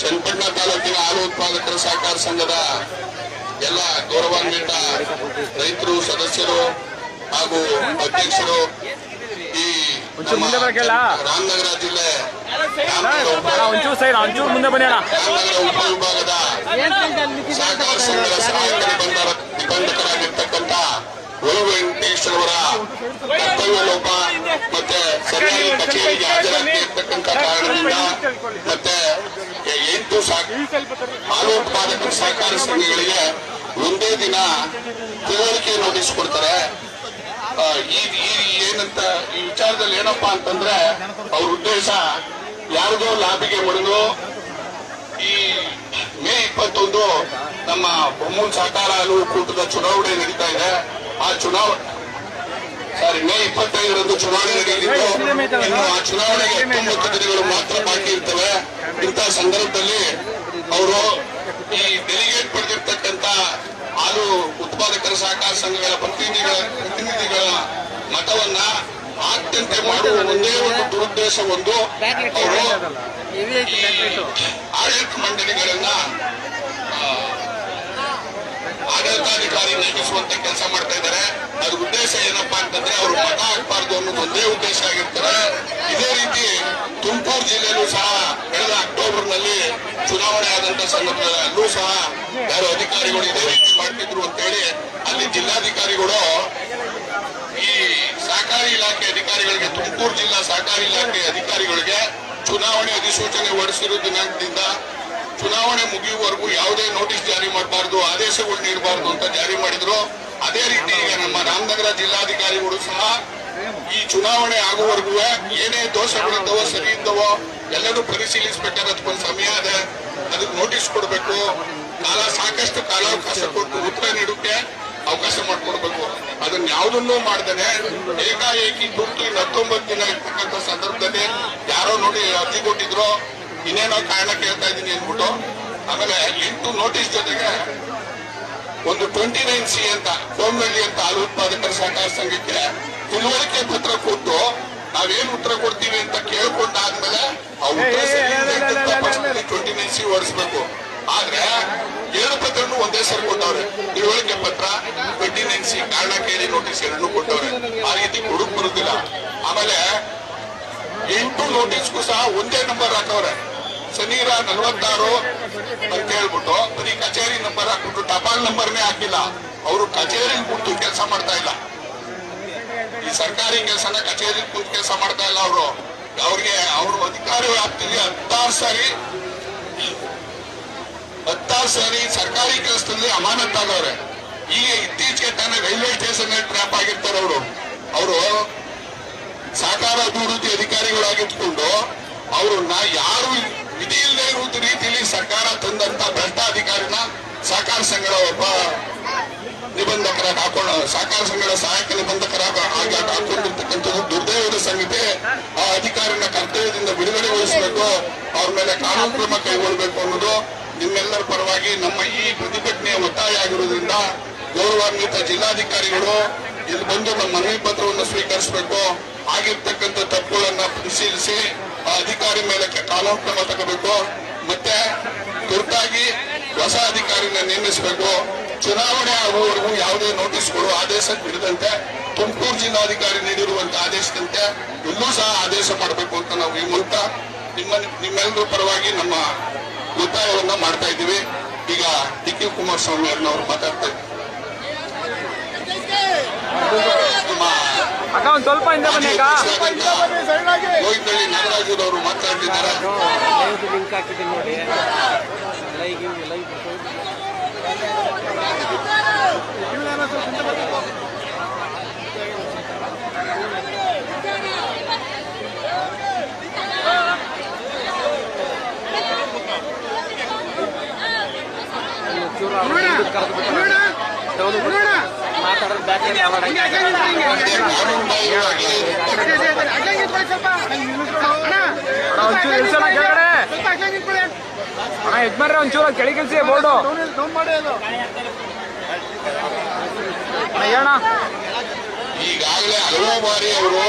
ಚನ್ನಪಟ್ಟಣ ತಾಲೂಕಿನ ಹಾಲು ಉತ್ಪಾದಕರ ಸಹಕಾರ ಸಂಘದ ಎಲ್ಲ ಗೌರವಾನ್ವಿತ ರೈತರು ಸದಸ್ಯರು ಹಾಗೂ ಅಧ್ಯಕ್ಷರು ಈ? ರಾಮನಗರ ಜಿಲ್ಲೆ ಒಂಚೂರು ಸೈಡ್ ಒಂಚೂರು ಮುಂದೆ ಬನ್ನಿ ಉಪವಿಭಾಗದ ಸಹಕಾರ ಸಂಘದ ಸಹಾಯಕ ನಿಬಂಧಕರಾಗಿರ್ತಕ್ಕಂಥ ಒಳು ವೆಂಕಟೇಶ್ವರ ಕರ್ತವ್ಯ ಲೋಪ ಮತ್ತೆ ಸರ್ಕಾರಿ ಕಚೇರಿಗೆ ಹಾಜರಾಗ್ತಿರ್ತಕ್ಕಂಥ ಕಾರಣದಿಂದ ಮತ್ತೆ ಎಂಟು ಹಾಲು ಉತ್ಪಾದಕರ ಸಹಕಾರ ಸಂಘಗಳಿಗೆ ಒಂದೇ ದಿನ ತಿಳುವಳಿಕೆ ನೋಟಿಸ್ ಕೊಡ್ತಾರೆ. ಈ ಏನಂತ, ಈ ವಿಚಾರದಲ್ಲಿ ಏನಪ್ಪಾ ಅಂತಂದ್ರೆ ಅವ್ರ ಉದ್ದೇಶ ಯಾರಿಗೋ ಲಾಭಿಗೆ ಮಣಿದು ಈ ಮೇ ಇಪ್ಪತ್ತೊಂದು ನಮ್ಮ ಬೊಮ್ಮೂಲ್ ಸಹಕಾರ ಹಾಲು ಕೂಟದ ಚುನಾವಣೆ ನಡೀತಾ ಇದೆ. ಆ ಚುನಾವಣೆ ಸಾರಿ ಮೇ ಇಪ್ಪತ್ತೈದರಂದು ಚುನಾವಣೆ ನಡೆಯಲಿದ್ದು ಇನ್ನು ಆ ಚುನಾವಣೆಗೆ ತೊಂಬತ್ತು ದಿನಗಳು ಮಾತ್ರ ಬಾಕಿ ಇರ್ತವೆ. ಇಂತಹ ಸಂದರ್ಭದಲ್ಲಿ ಅವರು ಈ ಡೆಲಿಗೇಟ್ ಪಡೆದಿರ್ತಕ್ಕಂಥ ಹಾಲು ಉತ್ಪಾದಕರ ಸಹಕಾರ ಸಂಘಗಳ ಪ್ರತಿನಿಧಿಗಳ ಪ್ರತಿನಿಧಿಗಳ ಮತವನ್ನ ಆತ್ಯಂತ ಮಾಡುವ ಒಂದೇ ಒಂದು ದುರುದ್ದೇಶ ಒಂದು. ಆಡಳಿತ ಮಂಡಳಿಗಳನ್ನ ಆಡಳಿತಾಧಿಕಾರಿ ನೇಮಿಸುವಂತ ಕೆಲಸ ಮಾಡ್ತಾ ಇದ್ದಾರೆ. ಅದ್ರ ಉದ್ದೇಶ ಏನಪ್ಪಾ ಅಂತಂದ್ರೆ ಅವರು ಮತ ಹಾಕ್ಬಾರ್ದು ಅನ್ನೋದು ಒಂದೇ ಉದ್ದೇಶ ಆಗಿರ್ತಾರೆ. ಇದೇ ರೀತಿ ತುಮಕೂರು ಜಿಲ್ಲೆಯಲ್ಲೂ ಸಹ ಕಳೆದ ಅಕ್ಟೋಬರ್ನಲ್ಲಿ ಚುನಾವಣೆ ಆದಂತ ಸಂದರ್ಭದಲ್ಲೂ ಸಹ ಯಾರು ಅಧಿಕಾರಿಗಳು ಇದೇ ರೀತಿ ಮಾಡ್ತಿದ್ರು ಅಂತೇಳಿ ಅಲ್ಲಿ ಜಿಲ್ಲಾಧಿಕಾರಿಗಳು ಈ ಸಹಕಾರಿ ಇಲಾಖೆ ಅಧಿಕಾರಿಗಳಿಗೆ, ತುಮಕೂರು ಜಿಲ್ಲಾ ಸಹಕಾರಿ ಇಲಾಖೆ ಅಧಿಕಾರಿಗಳಿಗೆ ಚುನಾವಣೆ ಅಧಿಸೂಚನೆ ಹೊರಡಿಸಿರುವ ದಿನಾಂಕದಿಂದ ಚುನಾವಣೆ ಮುಗಿಯುವವರೆಗೂ ಯಾವುದೇ ನೋಟಿಸ್ ಜಾರಿ ಮಾಡಬಾರ್ದು, ಆದೇಶಗಳು ನೀಡಬಾರ್ದು ಅಂತ ಜಾರಿ ಮಾಡಿದ್ರು. ಅದೇ ರೀತಿ ನಮ್ಮ ರಾಮನಗರ ಜಿಲ್ಲಾಧಿಕಾರಿಗಳು ಸಹ ಈ ಚುನಾವಣೆ ಆಗುವವರೆಗೂ ಏನೇ ದೋಷಗಳಿದ್ದವೋ ಸರಿ ಇದ್ದವೋ ಎಲ್ಲರೂ ಒಂದು ಸಮಯ ಇದೆ. ಅದಕ್ಕೆ ನೋಟಿಸ್ ಕೊಡಬೇಕು. ಕಾಲ ಸಾಕಷ್ಟು ಕಾಲಾವಕಾಶ ಕೊಟ್ಟು ಉತ್ತರ ನೀಡೋಕೆ ಅವಕಾಶ ಮಾಡಿಕೊಡ್ಬೇಕು. ಅದನ್ನ ಯಾವುದನ್ನೂ ಮಾಡ್ದೇನೆ ಏಕಾಏಕಿ ಇನ್ನು ಹತ್ತೊಂಬತ್ತು ದಿನ ಇರ್ತಕ್ಕಂಥ ಸಂದರ್ಭದಲ್ಲಿ ಯಾರೋ ನೋಡಿ ಅರ್ಜಿ ಕೊಟ್ಟಿದ್ರು ಇನ್ನೇನೋ ಕಾರಣ ಕೇಳ್ತಾ ಇದ್ದೀನಿ ಅಂದ್ಬಿಟ್ಟು ಆಮೇಲೆ ಎಂಟು ನೋಟಿಸ್ ಜೊತೆಗೆ ಒಂದು ಟ್ವೆಂಟಿ ನೈನ್ ಸಿ ಅಂತ ಕೋಮನಹಳ್ಳಿ ಅಂತ ಹಾಲು ಉತ್ಪಾದಕರ ಸಹಕಾರ ಸಂಘಕ್ಕೆ ತಿಳುವಳಿಕೆ ಪತ್ರ ಕೊಟ್ಟು ನಾವೇನು ಉತ್ತರ ಕೊಡ್ತೀವಿ ಅಂತ ಕೇಳ್ಕೊಂಡಾದ್ಮೇಲೆ ಆ ಉತ್ತರ ಟ್ವೆಂಟಿ ನೈನ್ ಸಿ ಓಡಿಸ್ಬೇಕು. ಆದ್ರೆ ಏಳು ಪತ್ರನು ಒಂದೇ ಸರಿ ಕೊಟ್ಟವ್ರೆ. ತಿಳುವಳಿಕೆ ಪತ್ರ ಟ್ವೆಂಟಿ ನೈನ್ ಸಿ ಕಾರಣ ಕೇಳಿ ನೋಟಿಸ್ ಎರಡನ್ನೂ ಕೊಟ್ಟವ್ರೆ. ಆ ರೀತಿ ಕೊಡಕ್ ಬರುದಿಲ್ಲ. ಆಮೇಲೆ ಎಂಟು ನೋಟಿಸ್ಗೂ ಸಹ ಒಂದೇ ನಂಬರ್ ಹಾಕವ್ರೆ. ಶನಿರ ನಲವತ್ತಾರು ಅಂತ ಹೇಳ್ಬಿಟ್ಟು ಬರೀ ಕಚೇರಿ ನಂಬರ್ ಹಾಕ್ಬಿಟ್ಟು ಟಪಾಲ್ ನಂಬರ್ನೇ ಹಾಕಿಲ್ಲ. ಅವರು ಕಚೇರಿ ಕೂತು ಕೆಲಸ ಮಾಡ್ತಾ ಇಲ್ಲ. ಈ ಸರ್ಕಾರಿ ಕೆಲಸನ ಕಚೇರಿ ಕೂತು ಕೆಲಸ ಮಾಡ್ತಾ ಇಲ್ಲ ಅವರು. ಅವ್ರಿಗೆ ಅವರು ಅಧಿಕಾರಿ ಆಗ್ತೀವಿ ಹತ್ತಾರು ಸಾರಿ ಹತ್ತಾರು ಸಾರಿ ಸರ್ಕಾರಿ ಕೆಲಸದಲ್ಲಿ ಅಮಾನತ್ತಾಗವ್ರೆ ಈಗ ಇತ್ತೀಚೆಗೆ ತಾನೇ ರೈಲ್ವೆ ಸ್ಟೇಷನ್ ಟ್ರ್ಯಾಪ್ ಆಗಿರ್ತಾರೆ ಅವರು. ಅವರು ಸಹಕಾರ ಅಭಿವೃದ್ಧಿ ಅಧಿಕಾರಿಗಳಾಗಿದ್ದುಕೊಂಡು ಅವ್ರನ್ನ ಯಾರು ವಿಧಿ ಇಲ್ಲದೆ ಇರುವುದು ರೀತಿಯಲ್ಲಿ ಸರ್ಕಾರ ತಂದಂತ ಭ್ರಷ್ಟ ಅಧಿಕಾರಿನ ಸಹಕಾರ ಸಂಘದ ಒಬ್ಬ ನಿಬಂಧಕರ ಹಾಕೊಂಡು ಸಹಕಾರ ಸಂಘದ ಸಹಾಯಕ ನಿಬಂಧಕರ ಆಗಿ ಹಾಕೊಂಡಿರ್ತಕ್ಕಂಥದ್ದು ದುರ್ದೈವದ ಸಂಗತಿ ಆ ಅಧಿಕಾರಿನ ಕರ್ತವ್ಯದಿಂದ ಬಿಡುಗಡೆಗೊಳಿಸಬೇಕು ಅವ್ರ ಮೇಲೆ ಕಾನೂನು ಕ್ರಮ ಕೈಗೊಳ್ಳಬೇಕು ಅನ್ನೋದು ನಿಮ್ಮೆಲ್ಲರ ಪರವಾಗಿ ನಮ್ಮ ಈ ಪ್ರತಿಭಟನೆಯ ಒತ್ತಾಯ ಆಗಿರುವುದರಿಂದ ಗೌರವಾನ್ವಿತ ಜಿಲ್ಲಾಧಿಕಾರಿಗಳು ಇಲ್ಲಿ ಬಂದು ನಮ್ಮ ಮನವಿ ಪತ್ರವನ್ನು ಸ್ವೀಕರಿಸಬೇಕು. ಆಗಿರ್ತಕ್ಕಂಥ ತಪ್ಪುಗಳನ್ನ ಪರಿಶೀಲಿಸಿ ಆ ಅಧಿಕಾರಿ ಮೇಲೆ ಕಾನೂನು ಕ್ರಮ ತಗೋಬೇಕು. ಮತ್ತೆ ತುರ್ತಾಗಿ ಹೊಸ ಅಧಿಕಾರಿನ ನೇಮಿಸಬೇಕು. ಚುನಾವಣೆ ಆಗುವವರೆಗೂ ಯಾವುದೇ ನೋಟಿಸ್ಗಳು ಆದೇಶ ನೀಡಿದಂತೆ ತುಮಕೂರು ಜಿಲ್ಲಾಧಿಕಾರಿ ನೀಡಿರುವಂತಹ ಆದೇಶದಂತೆ ಇಲ್ಲೂ ಸಹ ಆದೇಶ ಮಾಡಬೇಕು ಅಂತ ನಾವು ಈ ಮೂಲಕ ನಿಮ್ಮ ನಿಮ್ಮೆಲ್ಲರ ಪರವಾಗಿ ನಮ್ಮ ಒತ್ತಾಯವನ್ನ ಮಾಡ್ತಾ ಇದ್ದೀವಿ. ಈಗ ಡಿ ಕೆ ಕುಮಾರಸ್ವಾಮಿ ಅವ್ರನ್ನವ್ರು ಮಾತಾಡ್ತಾ ಇದ್ದೀವಿ ಅಕ್ಕ ಒಂದು ಸ್ವಲ್ಪ ಹಿಂದೆ ಬನ್ನಿ ಅಕ್ಕ. ಮಾತಾಡ್ತಿದ್ದಾರೆ ಲಿಂಕ್ ಹಾಕಿದ್ದೀನಿ ನೋಡಿ ಲೈವ್ ಲೈವ್ ಮಾತಾಡೋದು ಬ್ಯಾಕ್ ಒಂಚೂರು ಇಳ್ಸೋಣ ಕೆಳಗಡೆ ಅಣ್ಣ ಯಜಮಾನ್ರೆ ಒಂಚೂರು ಕೆಳಗಿಳಿಸಿ ಬೋರ್ಡು. ಅಣ್ಣ ಹೇಳಣ್ಣ ಈಗಾಗಲೇ ಹಲವು ಬಾರಿ ಅವರು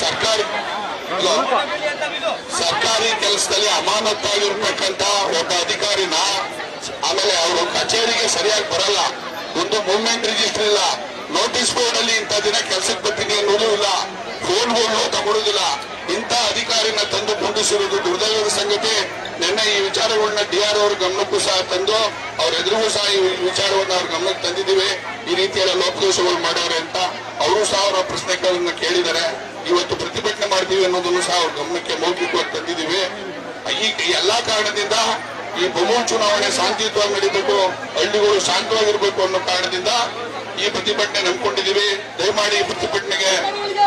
ಸರ್ಕಾರಿ ಸರ್ಕಾರಿ ಕೆಲಸದಲ್ಲಿ ಅಮಾನತ್ತಾಗಿರ್ತಕ್ಕಂತ ಒಬ್ಬ ಅಧಿಕಾರಿನ ಆಮೇಲೆ ಅವರು ಕಚೇರಿಗೆ ಸರಿಯಾಗಿ ಬರಲ್ಲ. ಒಂದು ಮೂವ್ಮೆಂಟ್ ರಿಜಿಸ್ಟರ್ ಇಲ್ಲ. ನೋಟಿಸ್ ಬೋರ್ಡ್ ಅಲ್ಲಿ ಇಂಥ ದಿನ ಕೆಲಸಕ್ಕೆ ಬರ್ತೀನಿ ಅನ್ನೋದು ಇಲ್ಲ. ಫೋನ್ಗಳು ತಗೊಳ್ಳೋದಿಲ್ಲ ಇಂಥ ಅಧಿಕಾರಿನ ತಂದು ಕುಂಡಿಸಿರುವುದು ದುರ್ದೈವದ ಸಂಗತಿ. ನಿನ್ನೆ ಈ ವಿಚಾರಗಳನ್ನ ಡಿ ಆರ್ ಅವ್ರ ಗಮನಕ್ಕೂ ಸಹ ತಂದು ಅವ್ರ ಎದುರಿಗೂ ಸಹ ಈ ವಿಚಾರವನ್ನ ಅವ್ರ ಗಮನಕ್ಕೆ ತಂದಿದ್ದೀವಿ. ಈ ರೀತಿಯಲ್ಲ ಲೋಪದೋಷಗಳು ಮಾಡವ್ರೆ ಅಂತ ಅವರು ಸಹ ಅವರ ಪ್ರಶ್ನೆಗಳನ್ನ ಕೇಳಿದ್ದಾರೆ. ಇವತ್ತು ಪ್ರತಿಭಟನೆ ಮಾಡ್ತೀವಿ ಅನ್ನೋದನ್ನು ಸಹ ಅವ್ರ ಗಮನಕ್ಕೆ ಮೌಖಿಕವಾಗಿ ತಂದಿದ್ದೀವಿ. ಈ ಎಲ್ಲಾ ಕಾರಣದಿಂದ ಈ ಬಹು ಚುನಾವಣೆ ಶಾಂತಿಯುತವಾಗಿ ನಡೀಬೇಕು, ಹಳ್ಳಿಗಳು ಶಾಂತವಾಗಿರ್ಬೇಕು ಅನ್ನೋ ಕಾರಣದಿಂದ ಈ ಪ್ರತಿಭಟನೆ ನಂಬಿಕೊಂಡಿದ್ದೀವಿ. ದಯಮಾಡಿ ಈ ಪ್ರತಿಭಟನೆಗೆ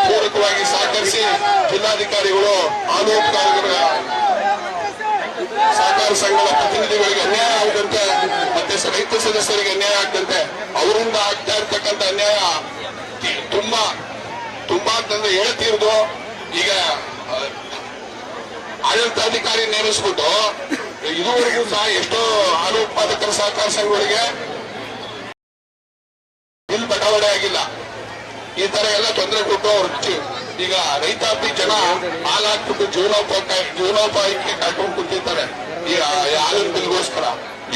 ಪೂರಕವಾಗಿ ಸಹಕರಿಸಿ ಜಿಲ್ಲಾಧಿಕಾರಿಗಳು, ಆಲೋಚಕರ ಸಹಕಾರ ಸಂಘದ ಪ್ರತಿನಿಧಿಗಳಿಗೆ ಅನ್ಯಾಯ ಆಗದಂತೆ, ಮತ್ತೆ ರೈತ ಸದಸ್ಯರಿಗೆ ಅನ್ಯಾಯ ಆಗದಂತೆ, ಅವರಿಂದ ಆಗ್ತಾ ಇರ್ತಕ್ಕಂಥ ಅನ್ಯಾಯ ತುಂಬಾ ತುಂಬಾ ಅಂತಂದ್ರೆ ಹೇಳ್ತಿರೋದು ಈಗ ಆಡಳಿತಾಧಿಕಾರಿ ನೇಮಿಸ್ಬಿಟ್ಟು ಇದುವರೆಗೂ ಸಹ ಎಷ್ಟೋ ಹಾಲು ಉತ್ಪಾದಕರ ಸಹಕಾರ ಸಂಘಗಳಿಗೆ ಬಿಲ್ ಬಡಾವಣೆ ಆಗಿಲ್ಲ. ಈ ತರ ಎಲ್ಲ ತೊಂದರೆ ಕೊಟ್ಟು ಅವ್ರ ಈಗ ರೈತಾಪಿ ಜನ ಹಾಲು ಹಾಕ್ಬಿಟ್ಟು ಜೀವನೋಪಾಯ ಜೀವನೋಪಾಯಕ್ಕೆ ಕಟ್ಕೊಂಡು ಕೂತಿರ್ತಾರೆ. ಈ ಹಾಲಿನ ಬಿಲ್ಗೋಸ್ಕರ.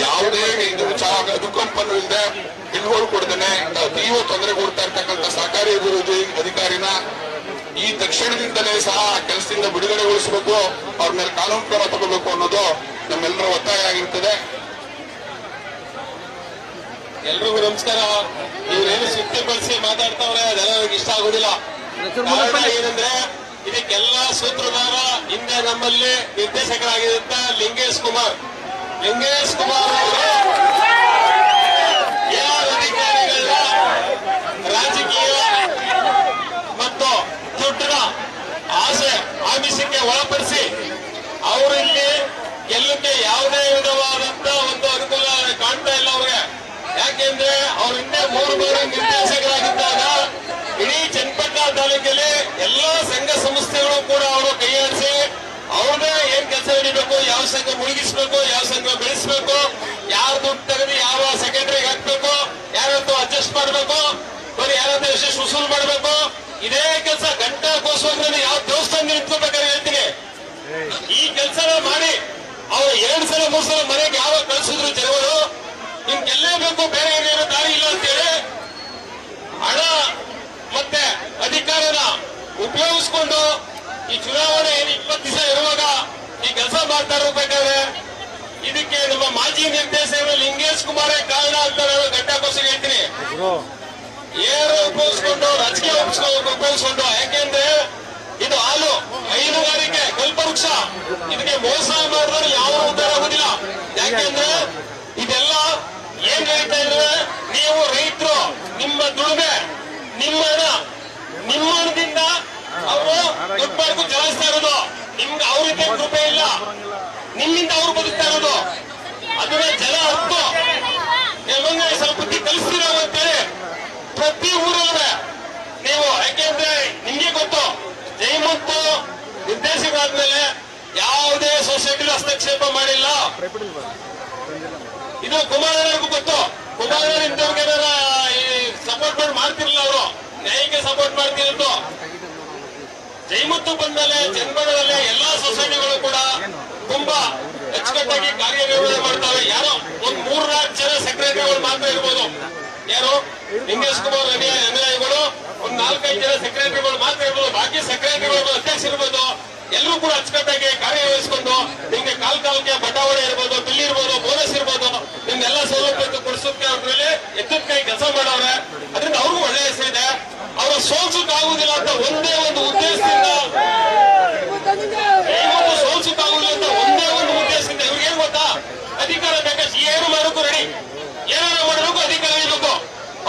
ಯಾವುದೇ ಇದು ಅನುಕಂಪನೂ ಇಲ್ಲದೆ ಬಿಲ್ಗಳು ಕೊಡ್ತಾನೆ ತೀವ್ರ ತೊಂದರೆ ಕೊಡ್ತಾ ಇರ್ತಕ್ಕಂಥ ಸಹಕಾರಿ ಅಭಿವೃದ್ಧಿ ಅಧಿಕಾರಿನ ಈ ತಕ್ಷಣದಿಂದಲೇ ಸಹ ಕೆಲಸದಿಂದ ಬಿಡುಗಡೆಗೊಳಿಸಬೇಕು, ಅವ್ರ ಮೇಲೆ ಕಾನೂನು ಕ್ರಮ ತಗೋಬೇಕು ಅನ್ನೋದು ನಮ್ಮೆಲ್ಲರ ಒತ್ತಾಯ ಆಗಿರ್ತದೆ. ಎಲ್ರಿಗೂ ನಮಸ್ಕಾರ. ಇವ್ರೇನು ಸುತ್ತಿಗೊಳಿಸಿ ಮಾತಾಡ್ತಾವ್ರೆ, ಅದೆಲ್ಲ ಇಷ್ಟ ಆಗುದಿಲ್ಲ. ಏನಂದ್ರೆ, ಇದಕ್ಕೆಲ್ಲ ಸೂತ್ರಧಾರ ಹಿಂದೆ ನಮ್ಮಲ್ಲಿ ನಿರ್ದೇಶಕರಾಗಿರುತ್ತ ಲಿಂಗೇಶ್ ಕುಮಾರ್. ಲಿಂಗೇಶ್ ಕುಮಾರ್ ಯಾರ ರಾಜಕೀಯ ಮತ್ತು ದುಡ್ಡಿನ ಆಸೆ, ಆಮಿಷಕ್ಕೆ ಒಳಪಡಿಸಿ, ಅವರು ಗೆಲ್ಲಕ್ಕೆ ಯಾವುದೇ ವಿಧವಾದಂತ ಒಂದು ಅನುಕೂಲ ಕಾಣ್ತಾ ಇಲ್ಲ ಅವ್ರಿಗೆ. ಯಾಕೆಂದ್ರೆ ಅವ್ರ ಹಿಂದೆ ಮೂರು ಬಾರಿ ನಿರ್ದೇಶಕರಾಗಿದ್ದಾಗ ಇಡೀ ಚನ್ನಪಟ್ಟಣ ತಾಲೂಕಲ್ಲಿ ಎಲ್ಲಾ ಸಂಘ ಸಂಸ್ಥೆಗಳು ಕೂಡ ಅವರು ಕೈಯಾಡಿಸಿ ಅವ್ರನ್ನೇ ಏನ್ ಕೆಲಸ ಹಿಡಿಬೇಕು ಯಾವ ಸಂಘ ಮುಳುಗಿಸ್ಬೇಕು, ಯಾವ ಸಂಘ ಬೆಳೆಸ್ಬೇಕು, ಯಾರ ದುಡ್ಡು ತೆಗೆದು ಯಾವ ಸೆಕ್ರೆಟರಿಗೆ ಹಾಕ್ಬೇಕು ಯಾರತ್ತು ಅಡ್ಜಸ್ಟ್ ಮಾಡ್ಬೇಕು, ಬರೀ ಯಾರತ್ರ ಎಷ್ಟು ವಸೂಲ್ ಮಾಡ್ಬೇಕು, ಇದೇ ಕೆಲಸ ಗಂಟಾಕೋಸ್ಕರ ಯಾವ ದೇವಸ್ಥಾನ ನಿಂತ್ಕೋಬೇಕಾದ್ರೆ ಹೇಳ್ತೀನಿ. ಈ ಕೆಲಸನ ಮಾಡಿ. ಅವ್ರು ಎರಡ್ ಸಲ ಮೂರ್ ಸಲ ಮನೆಗೆ ಯಾವಾಗ ಕಳಿಸಿದ್ರು ಜನಗಳು ನಿಮ್ ಗೆಲ್ಲೇಬೇಕು ಬೇರೆ ಏನೇನು ದಾರಿ ಇಲ್ಲ ಅಂತೇಳಿ ಹಣ ಮತ್ತೆ ಅಧಿಕಾರನ ಉಪಯೋಗಿಸ್ಕೊಂಡು ಈ ಚುನಾವಣೆ ಏನು ಇಪ್ಪತ್ತು ದಿವಸ ಇರುವಾಗ ಈ ಕೆಲಸ ಮಾಡ್ತಾ ಇರಬೇಕಾದ್ರೆ ಇದಕ್ಕೆ ನಮ್ಮ ಮಾಜಿ ನಿರ್ದೇಶಕ ಲಿಂಗೇಶ್ ಕುಮಾರೇ ಕಾರಣ ಅಂತ ನಾನು ಗಂಟಾಕೋಸಿಗೆ ಹೇಳ್ತೀನಿ. ಏನು ಉಪಯೋಗಿಸ್ಕೊಂಡು ರಾಜಕೀಯ ಉಪಯೋಗಿಸ್ಕೊಂಡು ಉಪಯೋಗಿಸ್ಕೊಂಡು ಯಾಕೆಂದ್ರೆ ಇದು ಕಲ್ಪವೃಕ್ಷ ಇದಕ್ಕೆ ಮೋಸ ಮಾಡಿದ್ರೆ ಯಾವ ಉದ್ದಾರ ಆಗುದಿಲ್ಲ ಯಾಕೆಂದ್ರೆ ಇದೆಲ್ಲ ಏನ್ ಹೇಳ್ತಾ ಇದ್ರೆ ನೀವು ರೈತರು, ನಿಮ್ಮ ದುಡಿಮೆ, ನಿಮ್ಮ ನಿಮ್ಮದಿಂದ ಅವರು ದುಡ್ಡು ಮಾಡ್ಕೊಂಡು ಚಲಾಯಿಸ್ತಾ ಇರೋದು. ನಿಮ್ಗೆ ಅವ್ರಿಗೆ ಕೃಪೆ ಇಲ್ಲ. ನಿಮ್ಮಿಂದ ಅವ್ರು ಬದುಕ್ತಾ ಇರೋದು. ಅದನ್ನ ಜಲ ಹತ್ತು ಸ್ವಲ್ಪ ಕಲಿಸ್ತೀರ ಅಂತೇಳಿ ಪ್ರತಿ ಊರಲ್ಲೇ. ನೀವು ಯಾಕೆಂದ್ರೆ ನಿಮ್ಗೆ ಗೊತ್ತು ಜೈಮಂತು ನಿರ್ದೇಶಕರಾದ್ಮೇಲೆ ಯಾವುದೇ ಸೊಸೈಟಿ ಹಸ್ತಕ್ಷೇಪ ಮಾಡಿಲ್ಲ. ಇದು ಕುಮಾರನಿಗೂ ಗೊತ್ತು. ಕುಮಾರನ ಇಂಥವ್ರಿಗೆ ಸಪೋರ್ಟ್ ಮಾಡಿ ಮಾಡ್ತಿರ್ಲಿಲ್ಲ ಅವರು. ನ್ಯಾಯಕ್ಕೆ ಸಪೋರ್ಟ್ ಮಾಡ್ತಿರೋದು. ಜೈಮುತ್ತು ಬಂದ್ಮೇಲೆ ಚನ್ನಬಣ್ಣದಲ್ಲಿ ಎಲ್ಲಾ ಸೊಸೈಟಿಗಳು ಕೂಡ ತುಂಬಾ ಅಚ್ಚುಕಟ್ಟಾಗಿ ಕಾರ್ಯನಿರ್ವಹಣೆ ಮಾಡ್ತಾವೆ. ಯಾರೋ ಒಂದ್ ಮೂರ್ನಾಲ್ಕು ಜನ ಸೆಕ್ರೆಟರಿಗಳು ಮಾತ್ರ ಇರ್ಬೋದು. ಯಾರು? ಲಿಂಗೇಶ್ ಕುಮಾರ್ ಅನುಯಾಯಿ ಅನುಯಾಯಿಗಳು. ಒಂದ್ ನಾಲ್ಕೈದು ಜನ ಸೆಕ್ರೆಟರಿಗಳು ಮಾತ್ರ ಇರ್ಬೋದು ಬಾಕಿ ಸೆಕ್ರೆಟರಿಗಳು ಅಧ್ಯಕ್ಷ ಇರ್ಬೋದು ಎಲ್ಲರೂ ಕೂಡ ಅಚ್ಚುಕಟ್ಟಾಗಿ ಕಾರ್ಯನಿರ್ವಹಿಸಿಕೊಂಡು ನಿಮ್ಗೆ ಕಾಲ್ ಕಾಲಕ್ಕೆ ಬಟಾವಣೆ ಇರ್ಬೋದು ಬಿಲ್ ಇರ್ಬೋದು, ಬೋನಸ್ ಇರ್ಬೋದು ನಿಮ್ಗೆಲ್ಲ ಸೌಲಭ್ಯ ಕೊಡಿಸೋಕೆ ಅವ್ರ ಮೇಲೆ ಎತ್ತದ ಕೈ ಕೆಲಸ ಮಾಡವ್ರೆ. ಅದರಿಂದ ಅವ್ರಿಗೂ ಒಳ್ಳೆ ಹೆಸರಿದೆ ಅವರ ಸೋಲ್ಸಕ್ಕಾಗುವುದಿಲ್ಲ ಅಂತ ಒಂದೇ ಒಂದು ಉದ್ದೇಶದಿಂದ ಇವತ್ತು ಸೋಲ್ಸಕ್ಕಾಗುದಿಲ್ಲ ಅಂತ ಒಂದೇ ಒಂದು ಉದ್ದೇಶದಿಂದ ಇವ್ರಿಗೆ ಏನ್ ಗೊತ್ತಾ ಅಧಿಕಾರ ಬೇಕಷ್ಟು ಏನು ಮಾಡೋಕ್ಕೂ ರೆಡಿ ಏನಾರ ಮಾಡಬೇಕು ಅಧಿಕಾರ ಇರಬೇಕು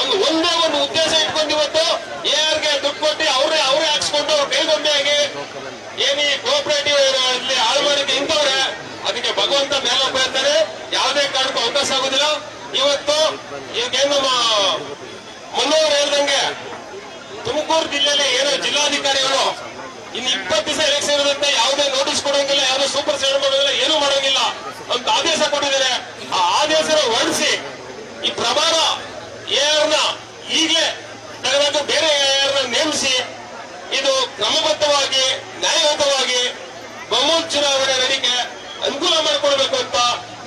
ಒಂದು ಒಂದೇ ಒಂದು ಉದ್ದೇಶ ಇಟ್ಕೊಂಡು ಇವತ್ತು ಯಾರಿಗೆ ದುಡ್ಡು ಕೊಟ್ಟು ಅವರೇ ಅವರೇ ಹಾಕ್ಸ್ಕೊಂಡು ಅವ್ರ ಕೈಗೊಂಬೆಯಾಗಿ ಏನಿ ಕೋಪರೇಟಿವ್ ಅಲ್ಲಿ ಹಾಳು ಇಂಥವ್ರೆ, ಅದಕ್ಕೆ ಭಗವಂತ ಮೇಲೆ ಇರ್ತಾರೆ ಯಾವುದೇ ಕಾರಣಕ್ಕೂ ಅವಕಾಶ ಆಗುದಿಲ್ಲ. ಇವತ್ತು ಈಗೇನು ಮುನ್ನೂರು ಹೇಳ್ದಂಗೆ, ತುಮಕೂರು ಜಿಲ್ಲೆಯಲ್ಲಿ ಏನೋ ಜಿಲ್ಲಾಧಿಕಾರಿಗಳು ಇನ್ನು ಇಪ್ಪತ್ತು ದಿವಸ ಎಲೆಕ್ಷನ್ ಇರೋದಂತೆ ಯಾವುದೇ ನೋಟಿಸ್ ಕೊಡೋಂಗಿಲ್ಲ ಯಾರು ಸೂಪರ್ ಸೈಡ್ ಮಾಡೋದಿಲ್ಲ ಏನು ಮಾಡೋಂಗಿಲ್ಲ ಅಂತ ಆದೇಶ ಕೊಟ್ಟಿದ್ದಾರೆ. ಆ ಆದೇಶ ಹೊರಡಿಸಿ ಈ ಪ್ರಮಾಣ ಏರ್ನ ಈಗಲೇ ಬೇರೆ ಏರ್ನ ನೇಮಿಸಿ ಇದು ಕ್ರಮಬದ್ಧವಾಗಿ, ನ್ಯಾಯಯುತವಾಗಿ ಬಹುಮತ ಚುನಾವಣೆ ನಡೀಕೆ ಅನುಕೂಲ ಮಾಡಿಕೊಡ್ಬೇಕು ಅಂತ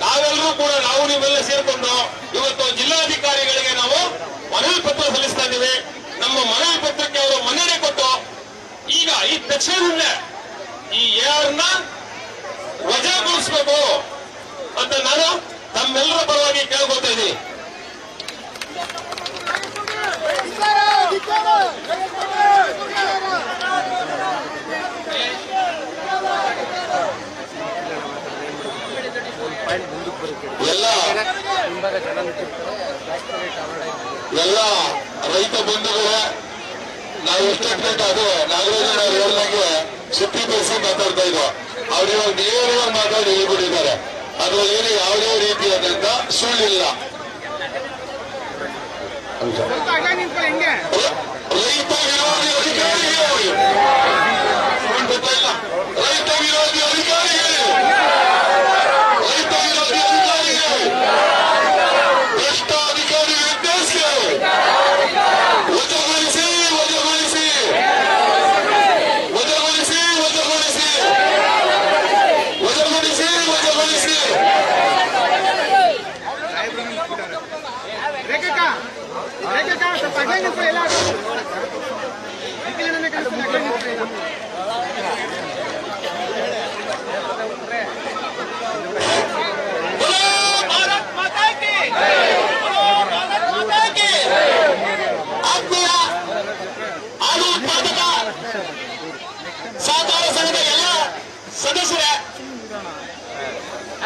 ನಾವೆಲ್ಲರೂ ಕೂಡ ನಾವು ನೀವೆಲ್ಲ ಸೇರ್ಕೊಂಡು ಇವತ್ತು ಜಿಲ್ಲಾಧಿಕಾರಿಗಳಿಗೆ ನಾವು ಮನವಿ ಪತ್ರ ಸಲ್ಲಿಸ್ತಾ ಇದ್ದೀವಿ. ನಮ್ಮ ಮನವಿ ಪತ್ರಕ್ಕೆ ಅವರು ಮನ್ನಣೆ ಕೊಟ್ಟು ಈಗ ಈ ತಕ್ಷಣದಿಂದಲೇ ಈ ಎಆರ್ನ ವಜಾಗೊಳಿಸಬೇಕು ಅಂತ ನಾನು ತಮ್ಮೆಲ್ಲರ ಪರವಾಗಿ ಕೇಳ್ಕೊತಾ ಇದ್ದೀನಿ. ಎಲ್ಲ ರೈತ ಬಂಧುಗಳೇ, ನಾವು ಸ್ಟೇಟ್ಮೆಂಟ್ ಅದು ನಾಗರಾಜನ ರೋಡ್ನಾಗೆ ಸುತ್ತಿ ಬೆಳೆಸಿ ಮಾತಾಡ್ತಾ ಇದ್ವು ಅವ್ರು ಇವಾಗ ನೇರವಾಗಿ ಮಾತಾಡಿ ಹೇಳ್ಬಿಟ್ಟಿದ್ದಾರೆ. ಅದ್ರಲ್ಲಿ ಏನು ಯಾವುದೇ ರೀತಿಯಾದಂತ ಸುಳ್ಳಿಲ್ಲ. ರೈತ ವಿರೋಧಿ ಅಧಿಕಾರಿಗಳು ಅವ್ರಿಗೆ